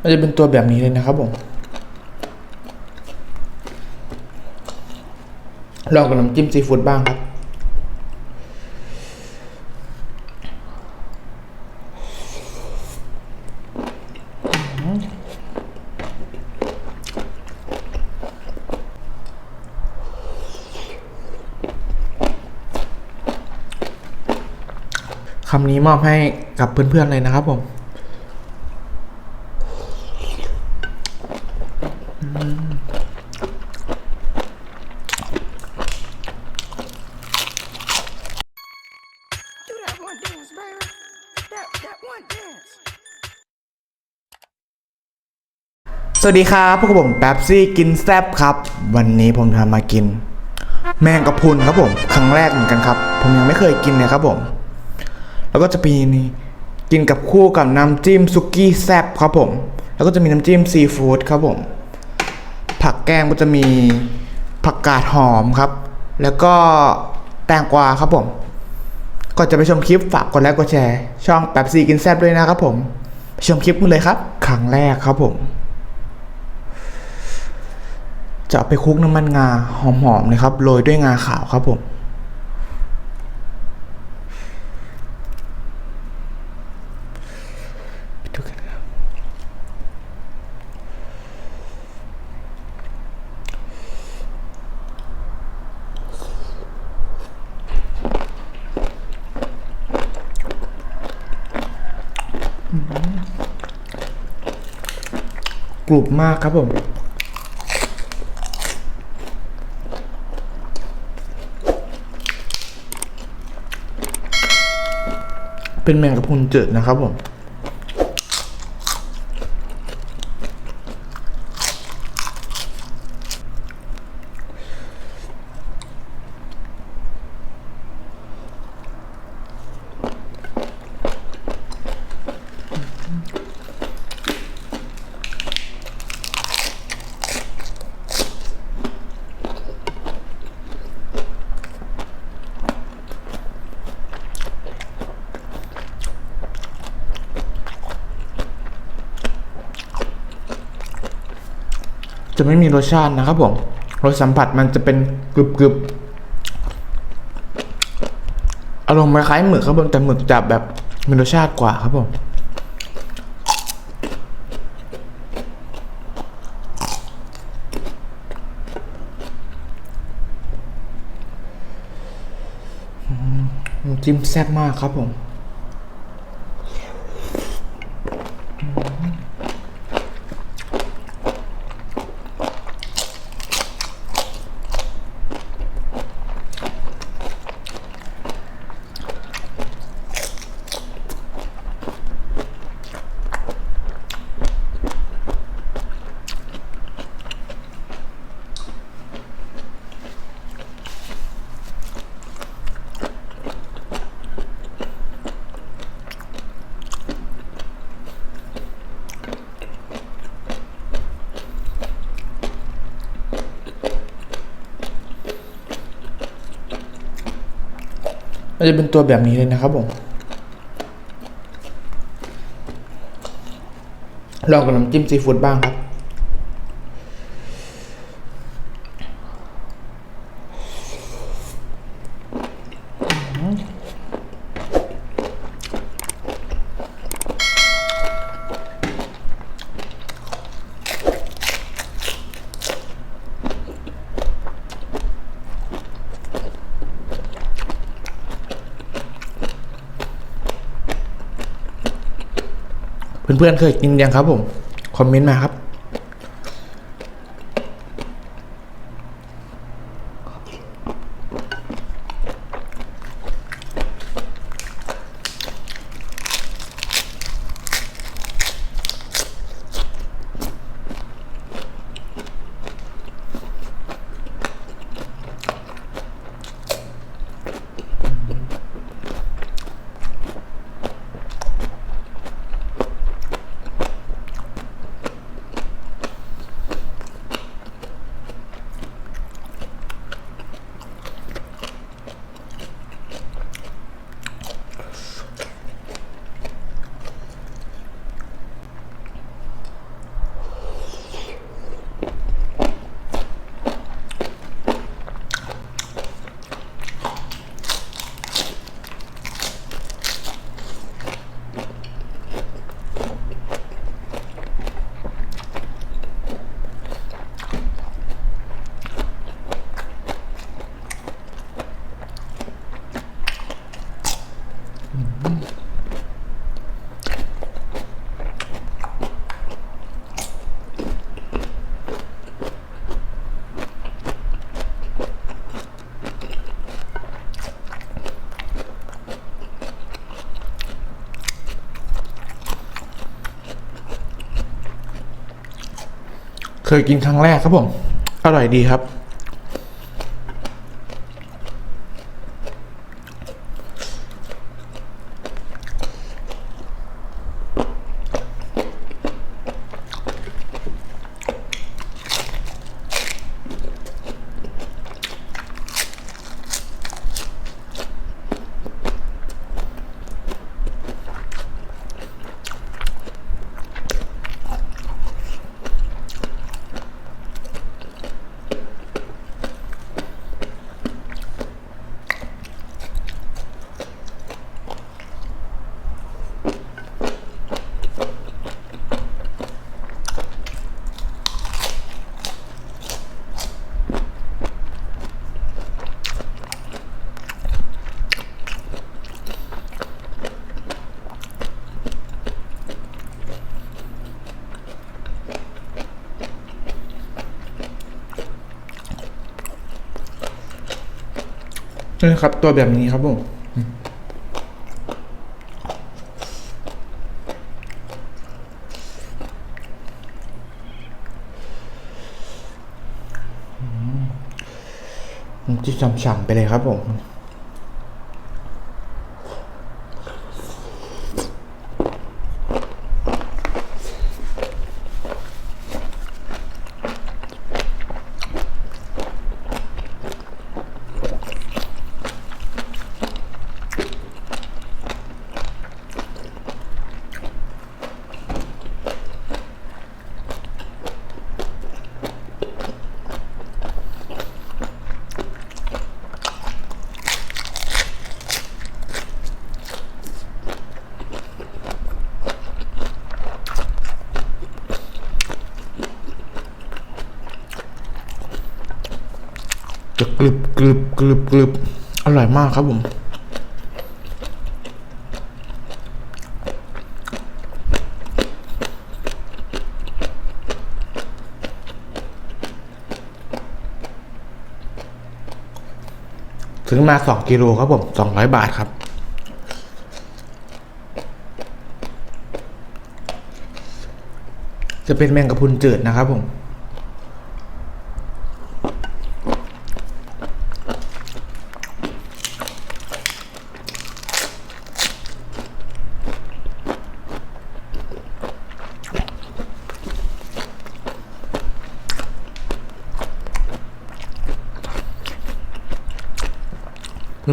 มันจะเป็นตัวแบบนี้เลยนะครับผม ลองกับน้ำจิ้มซีฟู้ดบ้างครับ คำนี้มอบให้กับเพื่อนๆเลยนะครับผม สวัสดีครับพวกบผมแป๊บซี่กินแซบครับ วันนี้ผมทำมากิน แมงกะพรุนครับผม ครั้งแรกเหมือนกันครับ ผมยังไม่เคยกินเลยครับผม แล้วก็จะมีนี่กินกับคู่กับน้ำจิ้มซุกี้แซบครับผม แล้วก็จะมีน้ำจิ้มซีฟู้ดครับผม ผักแกงก็จะมีผักกาดหอมครับ แล้วก็แตงกวาครับผม ก่อนจะไปชมคลิปฝากกดไลค์กดแชร์ ช่องแป๊บซี่กินแซบด้วยนะครับผมไปชมคลิปกันเลยครับ ครั้งแรกครับผม จะไปคลุกน้ำมันงาหอมๆเลยครับโรยด้วยงาขาวครับผมดูกันครับกรุบมากครับผม เป็นแมงกะพรุนจืดนะครับผม จะไม่มีรสชาตินะครับผมรสสัมผัสมันจะเป็นกรึบกรึบอารมณ์คล้ายๆหมึกครับผมแต่หมึกจะแบบมีรสชาติกว่าครับผมอืมน้ำจิ้มแซ่บมากครับผม มันจะเป็นตัวแบบนี้เลยนะครับผมลองกับน้ำจิ้มซีฟู้ดบ้างครับ เพื่อนๆเคยกินยังครับผม คอมเมนต์มาครับ เคยกินครั้งแรกครับผม อร่อยดีครับ ใช่ครับตัวแบบนี้ครับผมที่ฉ่ำๆไปเลยครับผม จะกรึบก รึบกรึบอร่อยมากครับผม ซื้อมาสองกิโลครับผมสองร้อยบาทครับจะเป็นแมงกะพรุนจืดนะครับผม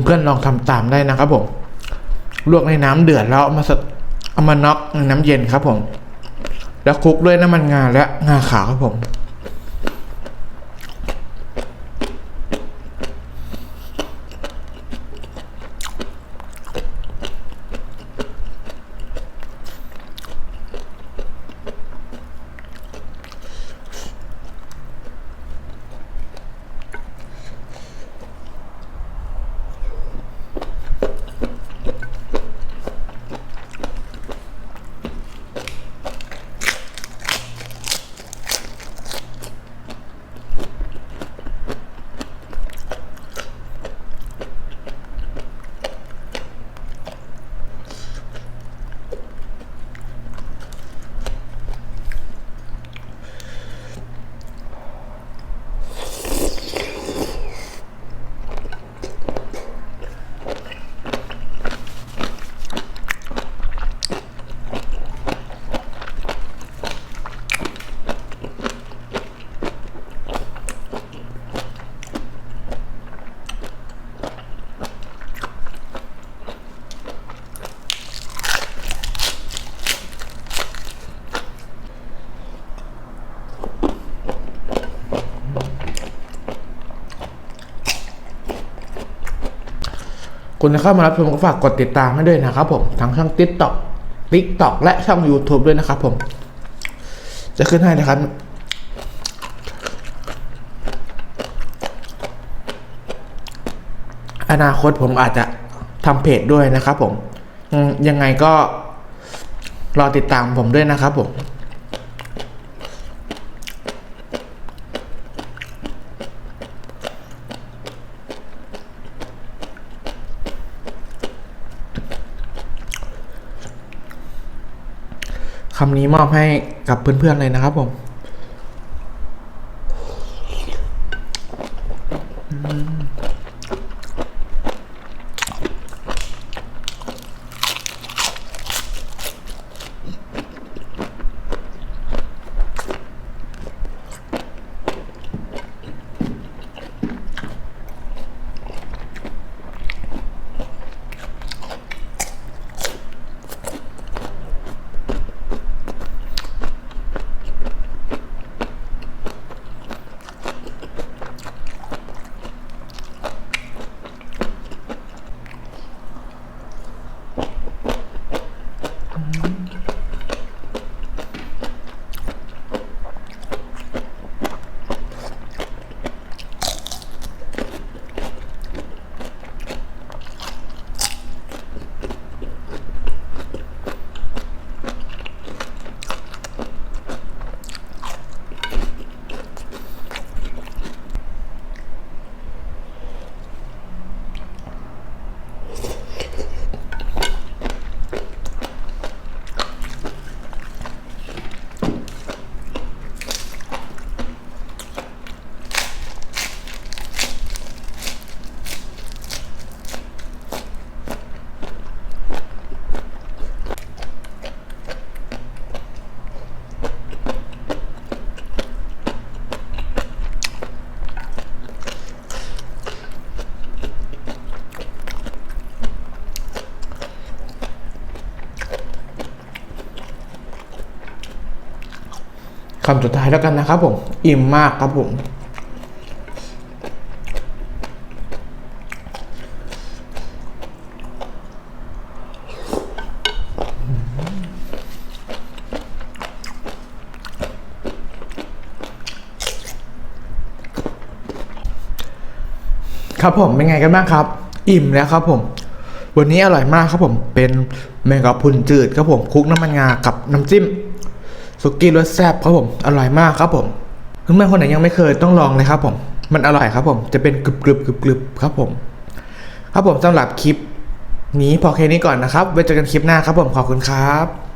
เพื่อนๆลองทำตามได้นะครับผมลวกในน้ำเดือดแล้วเอามาสเอามาน็อกนน้ำเย็นครับผม แล้วคลุกด้วยน้ำมันงาและงาขาวครับผม คุณจะเข้ามารับชมก็ฝากกดติดตามให้ด้วยนะครับผมทั้งช่อง TikTok TikTok และช่อง YouTube ด้วยนะครับผม จะขึ้นให้นะครับอนาคตผมอาจจะทำเพจด้วยนะครับผมยังไงก็รอติดตามผมด้วยนะครับผม คำนี้มอบให้กับเพื่อนๆเลยนะครับผม อืม คำสุดท้ายแล้วกันนะครับผม อิ่มมากครับผม ครับผมเป็นไงกันบ้างครับ อิ่มแล้วครับผมวันนี้อร่อยมากครับผม เป็นแมงกะพุนจืดครับผมคลุกน้ำมันงากับน้ำจิ้ม สุกี้รสแซ่บครับผม อร่อยมากครับผมเพื่อนๆคนไหนยังไม่เคยต้องลองเลยครับผม มันอร่อยครับผม จะเป็นกรึบกรึบกรึบกรึบครับผม ครับผมสำหรับคลิปนี้พอแค่นี้ก่อนนะครับ ไว้เจอกันคลิปหน้าครับผม ขอบคุณครับ